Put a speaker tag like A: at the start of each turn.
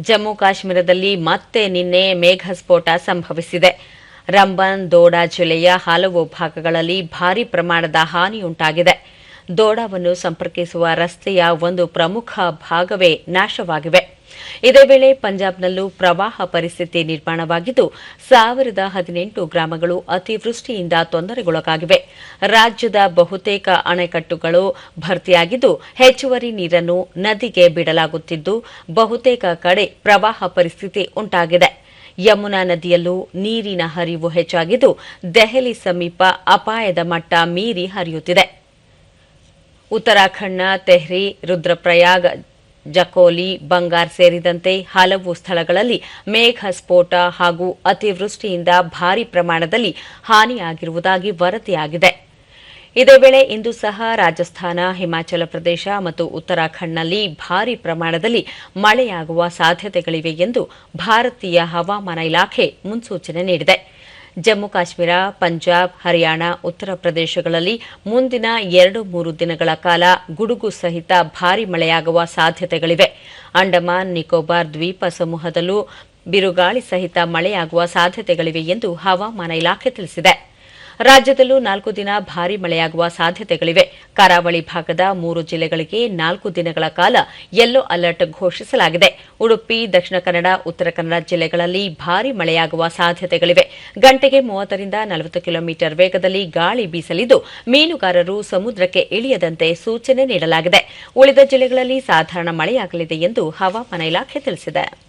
A: ಜಮ್ಮು ಕಾಶ್ಮೀರದಲ್ಲಿ ಮತ್ತೆ ನಿನ್ನೆ ಮೇಘ ಸ್ಫೋಟ ಸಂಭವಿಸಿದೆ. ರಂಬನ್, ದೋಡಾ ಜಿಲ್ಲೆಯ ಹಲವು ಭಾಗಗಳಲ್ಲಿ ಭಾರೀ ಪ್ರಮಾಣದ ಹಾನಿಯುಂಟಾಗಿದೆ. ದೋಡಾವನ್ನು ಸಂಪರ್ಕಿಸುವ ರಸ್ತೆಯ ಒಂದು ಪ್ರಮುಖ ಭಾಗವೇ ನಾಶವಾಗಿವೆ. ಇದೇ ವೇಳೆ ಪಂಜಾಬ್ನಲ್ಲೂ ಪ್ರವಾಹ ಪರಿಸ್ಥಿತಿ ನಿರ್ಮಾಣವಾಗಿದ್ದು, ಸಾವಿರದ ಹದಿನೆಂಟು ಗ್ರಾಮಗಳು ಅತಿವೃಷ್ಟಿಯಿಂದ ತೊಂದರೆಗೊಳಗಾಗಿವೆ. ರಾಜ್ಯದ ಬಹುತೇಕ ಅಣೆಕಟ್ಟುಗಳು ಭರ್ತಿಯಾಗಿದ್ದು, ಹೆಚ್ಚುವರಿ ನೀರನ್ನು ನದಿಗೆ ಬಿಡಲಾಗುತ್ತಿದ್ದು, ಬಹುತೇಕ ಕಡೆ ಪ್ರವಾಹ ಪರಿಸ್ಥಿತಿ ಉಂಟಾಗಿದೆ. ಯಮುನಾ ನದಿಯಲ್ಲೂ ನೀರಿನ ಹರಿವು ಹೆಚ್ಚಾಗಿದ್ದು, ದೆಹಲಿ ಸಮೀಪ ಅಪಾಯದ ಮಟ್ಟ ಮೀರಿ ಹರಿಯುತ್ತಿದೆ. ಉತ್ತರಾಖಂಡ್ನ ತೆಹ್ರಿ, ರುದ್ರಪ್ರಯಾಗ್ ಜಕೋಲಿ, ಬಂಗಾರ್ ಸೇರಿದಂತೆ ಹಲವು ಸ್ಥಳಗಳಲ್ಲಿ ಮೇಘ ಸ್ಫೋಟ ಹಾಗೂ ಅತಿವೃಷ್ಟಿಯಿಂದ ಭಾರಿ ಪ್ರಮಾಣದಲ್ಲಿ ಹಾನಿಯಾಗಿರುವುದಾಗಿ ವರದಿಯಾಗಿದೆ. ಇದೇ ವೇಳೆ ಇಂದು ಸಹ ರಾಜಸ್ಥಾನ, ಹಿಮಾಚಲ ಪ್ರದೇಶ ಮತ್ತು ಉತ್ತರಾಖಂಡ್ನಲ್ಲಿ ಭಾರಿ ಪ್ರಮಾಣದಲ್ಲಿ ಮಳೆಯಾಗುವ ಸಾಧ್ಯತೆಗಳಿವೆ ಎಂದು ಭಾರತೀಯ ಹವಾಮಾನ ಇಲಾಖೆ ಮುನ್ಸೂಚನೆ ನೀಡಿದೆ. ಜಮ್ಮು ಕಾಶ್ಮೀರ, ಪಂಜಾಬ್, ಹರಿಯಾಣ, ಉತ್ತರ ಪ್ರದೇಶಗಳಲ್ಲಿ ಮುಂದಿನ ಎರಡು ಮೂರು ದಿನಗಳ ಕಾಲ ಗುಡುಗು ಸಹಿತ ಭಾರಿ ಮಳೆಯಾಗುವ ಸಾಧ್ಯತೆಗಳಿವೆ. ಅಂಡಮಾನ್, ನಿಕೋಬಾರ್ ದ್ವೀಪ ಸಮೂಹದಲ್ಲೂ ಬಿರುಗಾಳಿ ಸಹಿತ ಮಳೆಯಾಗುವ ಸಾಧ್ಯತೆಗಳಿವೆ ಎಂದು ಹವಾಮಾನ ಇಲಾಖೆ ತಿಳಿಸಿದೆ. ರಾಜ್ಯದಲ್ಲೂ ನಾಲ್ಕು ದಿನ ಭಾರೀ ಮಳೆಯಾಗುವ ಸಾಧ್ಯತೆಗಳಿವೆ. ಕರಾವಳಿ ಭಾಗದ ಮೂರು ಜಿಲ್ಲೆಗಳಿಗೆ ನಾಲ್ಕು ದಿನಗಳ ಕಾಲ ಯೆಲ್ಲೋ ಅಲರ್ಟ್ ಘೋಷಿಸಲಾಗಿದೆ. ಉಡುಪಿ, ದಕ್ಷಿಣ ಕನ್ನಡ, ಉತ್ತರ ಕನ್ನಡ ಜಿಲ್ಲೆಗಳಲ್ಲಿ ಭಾರೀ ಮಳೆಯಾಗುವ ಸಾಧ್ಯತೆಗಳಿವೆ. ಗಂಟೆಗೆ ಮೂವತ್ತರಿಂದ ನಲವತ್ತು ಕಿಲೋಮೀಟರ್ ವೇಗದಲ್ಲಿ ಗಾಳಿ ಬೀಸಲಿದ್ದು, ಮೀನುಗಾರರು ಸಮುದ್ರಕ್ಕೆ ಇಳಿಯದಂತೆ ಸೂಚನೆ ನೀಡಲಾಗಿದೆ. ಉಳಿದ ಜಿಲ್ಲೆಗಳಲ್ಲಿ ಸಾಧಾರಣ ಮಳೆಯಾಗಲಿದೆ ಎಂದು ಹವಾಮಾನ ಇಲಾಖೆ ತಿಳಿಸಿದೆ.